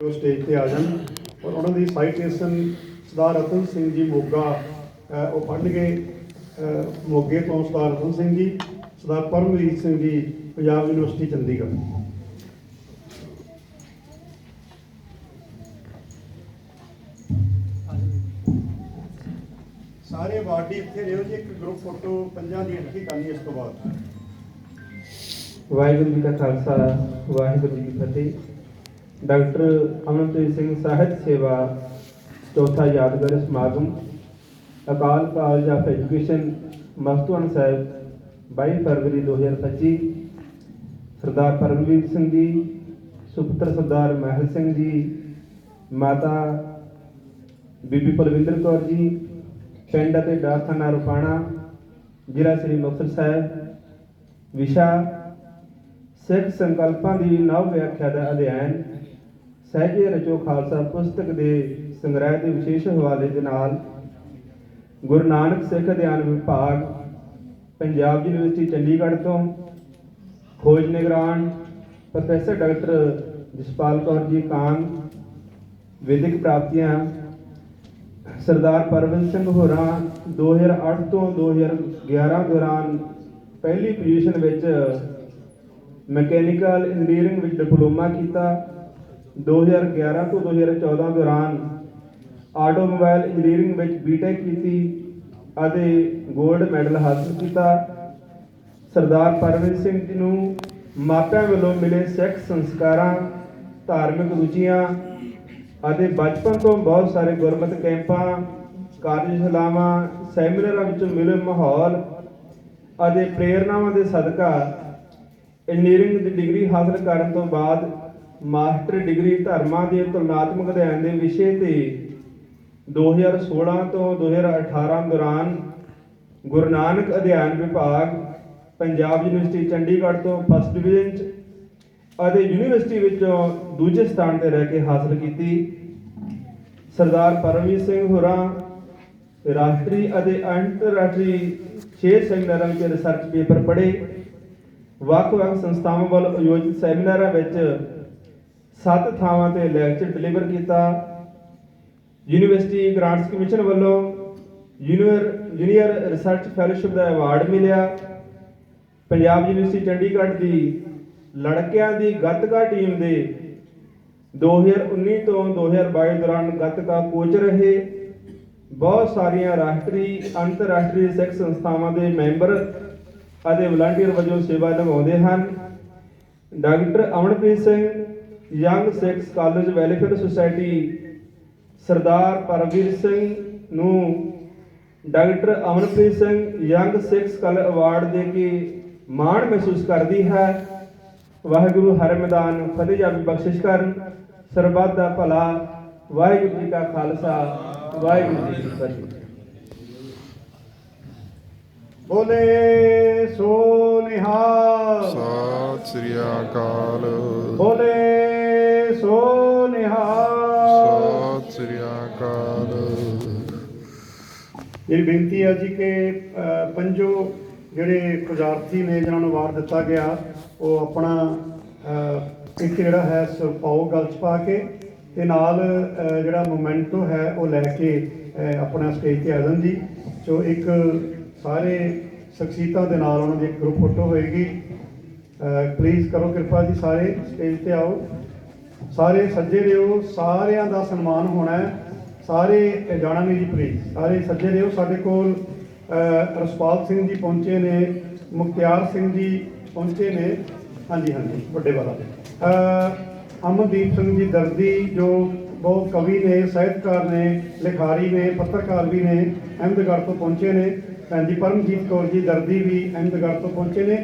ਉਹ ਸਟੇਜ ਤੇ ਆ ਜਾਣ। ਔਰ ਉਹਨਾਂ ਦੀ ਸਾਈਟੇਸ਼ਨ ਸਰਦਾਰ ਰਤਨ ਸਿੰਘ ਜੀ ਮੋਗਾ ਉਹ ਪੜ੍ਹਨਗੇ ਅਹ, ਮੋਗੇ ਤੋਂ ਸਰਦਾਰ ਰਤਨ ਸਿੰਘ ਜੀ, ਸਰਦਾਰ ਪਰਮਜੀਤ ਸਿੰਘ ਜੀ, ਪੰਜਾਬ ਯੂਨੀਵਰਸਿਟੀ ਚੰਡੀਗੜ੍ਹ। ਸਾਰੇ ਵਾਰਡੀ ਇੱਥੇ ਰਹੋ ਜੀ, ਇੱਕ ਗਰੁੱਪ ਫੋਟੋ ਪੰਜਾਂ ਦੀ ਐਂਟਰੀ ਕਰਨੀ ਇਸ ਤੋਂ ਬਾਅਦ। ਵਾਹਿਗੁਰੂ ਜੀ ਕਾ ਖਾਲਸਾ, ਵਾਹਿਗੁਰੂ ਜੀ ਕੀ ਫਤਿਹ। ਡਾਕਟਰ ਅਮਨਪ੍ਰੀਤ ਸਿੰਘ ਸਾਹਿਤ ਸੇਵਾ ਚੌਥਾ ਯਾਦਗਾਰ ਸਮਾਗਮ, Akal college of education Mastuana Sahib 22 ਫਰਵਰੀ 2025 ਸਰਦਾਰ ਪਰਮਵੀਰ ਸਿੰਘ ਜੀ, ਸੁਪੁੱਤਰ ਸਰਦਾਰ ਮਹਿਲ ਸਿੰਘ ਜੀ, ਮਾਤਾ ਬੀਬੀ ਪਰਵਿੰਦਰ ਕੌਰ ਜੀ, ਪਿੰਡ ਅਤੇ ਡਾਕਖਾਨਾ ਰੁਪਾਣਾ, ਜ਼ਿਲ੍ਹਾ ਸ੍ਰੀ ਮੁਕਤਸਰ ਸਾਹਿਬ, ਵਿਸ਼ਾ ਸਿੱਖ ਸੰਕਲਪਾਂ ਦੀ ਨਵ ਵਿਆਖਿਆ ਦਾ ਅਧਿਐਨ ਸਹਿਜੇ ਰਚੋ ਖਾਲਸਾ ਪੁਸਤਕ ਦੇ ਸੰਗ੍ਰਹਿ ਦੇ ਵਿਸ਼ੇਸ਼ ਹਵਾਲੇ ਦੇ ਨਾਲ ਗੁਰੂ ਨਾਨਕ ਸਿੱਖ ਅਧਿਐਨ ਵਿਭਾਗ, ਪੰਜਾਬ ਯੂਨੀਵਰਸਿਟੀ ਚੰਡੀਗੜ੍ਹ ਤੋਂ ਖੋਜ ਨਿਗਰਾਨ ਪ੍ਰੋਫੈਸਰ ਡਾਕਟਰ ਜਸਪਾਲ ਕੌਰ ਜੀ ਕਾਂਗ ਵਿਦਿਕ ਪ੍ਰਾਪਤੀਆਂ ਸਰਦਾਰ ਪਰਵਿੰਦ ਸਿੰਘ ਹੋਰਾਂ 2008 ਤੋਂ 2011 ਦੌਰਾਨ ਪਹਿਲੀ ਪੋਜੀਸ਼ਨ ਵਿੱਚ ਮਕੈਨੀਕਲ ਇੰਜੀਨੀਅਰਿੰਗ ਵਿੱਚ ਡਿਪਲੋਮਾ ਕੀਤਾ। 2011 ਤੋਂ 2014 ਦੌਰਾਨ ਆਟੋਮੋਬਾਈਲ ਇੰਜੀਨੀਅਰਿੰਗ ਵਿੱਚ ਬੀਟੈਕ ਕੀਤੀ ਅਤੇ 골ਡ ਮੈਡਲ ਹਾਸਲ ਕੀਤਾ। ਸਰਦਾਰ ਪਰਵਿੰਦਰ ਸਿੰਘ ਜੀ ਨੂੰ ਮਾਪਿਆਂ ਵੱਲੋਂ ਮਿਲੇ ਸਿੱਖ ਸੰਸਕਾਰਾਂ, ਧਾਰਮਿਕ ਰੁਚੀਆਂ ਅਤੇ ਬਚਪਨ ਤੋਂ ਬਹੁਤ ਸਾਰੇ ਗੁਰਮਤਿ ਕੈਂਪਾਂ, ਕਾਰਜਸ਼ਾਲਾਵਾਂ, ਸੈਮੀਨਾਰਾਂ ਵਿੱਚੋਂ ਮਿਲੇ ਮਾਹੌਲ ਅਤੇ ਪ੍ਰੇਰਨਾਵਾਂ ਦੇ ਸਦਕਾ ਇੰਜੀਨੀਅਰਿੰਗ ਦੀ ਡਿਗਰੀ ਹਾਸਲ ਕਰਨ ਤੋਂ ਬਾਅਦ ਮਾਸਟਰ ਡਿਗਰੀ ਧਰਮਾਂ ਦੇ ਤੁਲਨਾਤਮਕ ਅਧਿਐਨ ਦੇ ਵਿਸ਼ੇ ਤੇ 2016 ਤੋਂ 2018 ਦੌਰਾਨ ਗੁਰੂ ਨਾਨਕ ਅਧਿਐਨ ਵਿਭਾਗ ਪੰਜਾਬ ਯੂਨੀਵਰਸਿਟੀ ਚੰਡੀਗੜ੍ਹ ਤੋਂ ਫਸਟ ਡਿਵੀਜ਼ਨ ਚ ਅਤੇ ਯੂਨੀਵਰਸਿਟੀ ਵਿੱਚੋਂ ਦੂਜੇ ਸਥਾਨ ਤੇ ਰਹਿ ਕੇ ਹਾਸਲ ਕੀਤੀ। ਸਰਦਾਰ ਪਰਮਜੀਤ ਸਿੰਘ ਹੋਰਾਂ ਰਾਸ਼ਟਰੀ ਅਤੇ ਅੰਤਰਰਾਸ਼ਟਰੀ 6 ਸੈਮੀਨਾਰਾਂ ਵਿੱਚ ਰਿਸਰਚ ਪੇਪਰ ਪੜ੍ਹੇ। ਵੱਖ-ਵੱਖ ਸੰਸਥਾਵਾਂ ਵੱਲ ਆਯੋਜਿਤ ਸੈਮੀਨਾਰਾਂ ਵਿੱਚ ਸੱਤ ਥਾਵਾਂ ਤੇ ਲੈਕਚਰ ਡਿਲੀਵਰ ਕੀਤਾ। ਯੂਨੀਵਰਸਿਟੀ ਗ੍ਰਾਂਟਸ ਕਮਿਸ਼ਨ ਵੱਲੋਂ ਜੂਨੀਅਰ ਜੂਨੀਅਰ ਰਿਸਰਚ ਫੈਲੋਸ਼ਿਪ ਦਾ ਅਵਾਰਡ ਮਿਲਿਆ। ਪੰਜਾਬ ਯੂਨੀਵਰਸਿਟੀ ਚੰਡੀਗੜ੍ਹ ਦੀ ਲੜਕਿਆਂ ਦੀ ਗੱਤਕਾ ਟੀਮ ਦੇ 2019 ਤੋਂ 2022 ਦੌਰਾਨ ਗੱਤਕਾ ਕੋਚ ਰਹੇ। ਬਹੁਤ ਸਾਰੀਆਂ ਰਾਸ਼ਟਰੀ, ਅੰਤਰਰਾਸ਼ਟਰੀ ਸਿੱਖ ਸੰਸਥਾਵਾਂ ਦੇ ਮੈਂਬਰ ਅਤੇ ਵਲੰਟੀਅਰ ਵਜੋਂ ਸੇਵਾ ਨਿਭਾਉਂਦੇ ਹਨ। Doctor Amanpreet Singh young Sikh college welfare society Sardar Paramvir Singh ਨੂੰ doctor Amanpreet Singh young Sikh scholar award ਦੇ ਕੇ ਮਾਣ ਮਹਿਸੂਸ ਕਰਦੀ ਹੈ। ਵਾਹਿਗੁਰੂ ਹਰ ਮੈਦਾਨ ਫਤਿਹ ਜਾਬੀ ਬਖਸ਼ਿਸ਼ ਕਰਨ। ਸਰਬੱਤ ਦਾ ਭਲਾ ਵਾਹਿਗੁਰੂ ਜੀ ਕਾ ਖਾਲਸਾ ਵਾਹਿਗੁਰੂ ਜੀ ਕੀ ਫਤਿਹ। ਬੋਲੇ ਸੋ ਨਿਹਾਲ। ਸਤਿ ਸ੍ਰੀ ਅਕਾਲ। ਬੋਲੇ ਸੋ ਨਿਹਾਲ। ਸਤਿ ਸ੍ਰੀ ਅਕਾਲ। ਮੇਰੀ ਬੇਨਤੀ ਹੈ ਜੀ ਕਿ ਪੰਜੋ ਜਿਹੜੇ ਵਿਦਿਆਰਥੀ ਨੇ ਜਿਨ੍ਹਾਂ ਨੂੰ ਅਵਾਰਡ ਦਿੱਤਾ ਗਿਆ ਉਹ ਆਪਣਾ ਇੱਕ ਜਿਹੜਾ ਹੈ ਸਰਪਾਓ ਗਲ ਚ ਪਾ ਕੇ ਤੇ ਨਾਲ ਜਿਹੜਾ ਮੋਮੈਂਟੋ ਹੈ ਉਹ ਲੈ ਕੇ ਆਪਣਾ ਸਟੇਜ ਤੇ ਆ ਜਾਣ ਜੀ। ਸੋ ਇੱਕ ਸਾਰੇ ਸ਼ਖਸੀਅਤਾਂ ਦੇ ਨਾਲ ਉਹਨਾਂ ਦੀ ਇੱਕ ਗਰੁੱਪ ਫੋਟੋ ਹੋਏਗੀ। ਪਲੀਜ਼ ਕਰੋ ਕਿਰਪਾ ਜੀ ਸਾਰੇ ਸਟੇਜ ਤੇ ਆਓ। ਸਾਰੇ ਸੱਜੇ ਰਿਓ ਸਾਰਿਆਂ ਦਾ ਸਨਮਾਨ ਹੋਣਾ ਹੈ। ਸਾਰੇ ਜਾਣਾ ਨਹੀਂ ਜੀ ਪਲੀਜ਼ ਸਾਰੇ ਸੱਜੇ ਰਿਓ ਸਾਡੇ ਕੋਲ ਰਸਪਾਲ ਸਿੰਘ ਜੀ ਪਹੁੰਚੇ ਨੇ, ਮੁਖਤਿਆਰ ਸਿੰਘ ਜੀ ਪਹੁੰਚੇ ਨੇ। ਹਾਂਜੀ ਹਾਂਜੀ, ਵੱਡੇ ਵਾਲਾ ਅਮਨਦੀਪ ਸਿੰਘ ਜੀ ਦਰਦੀ, ਜੋ ਬਹੁਤ ਕਵੀ ਨੇ, ਸਾਹਿਤਕਾਰ ਨੇ, ਲਿਖਾਰੀ ਨੇ, ਪੱਤਰਕਾਰ ਵੀ ਨੇ, ਅਹਿਮਦਗੜ੍ਹ ਤੋਂ ਪਹੁੰਚੇ ਨੇ। ਭੈਣ ਜੀ ਪਰਮਜੀਤ ਕੌਰ ਜੀ ਦਰਦੀ ਵੀ ਅਹਿਮਦਗੜ੍ਹ ਤੋਂ ਪਹੁੰਚੇ ਨੇ।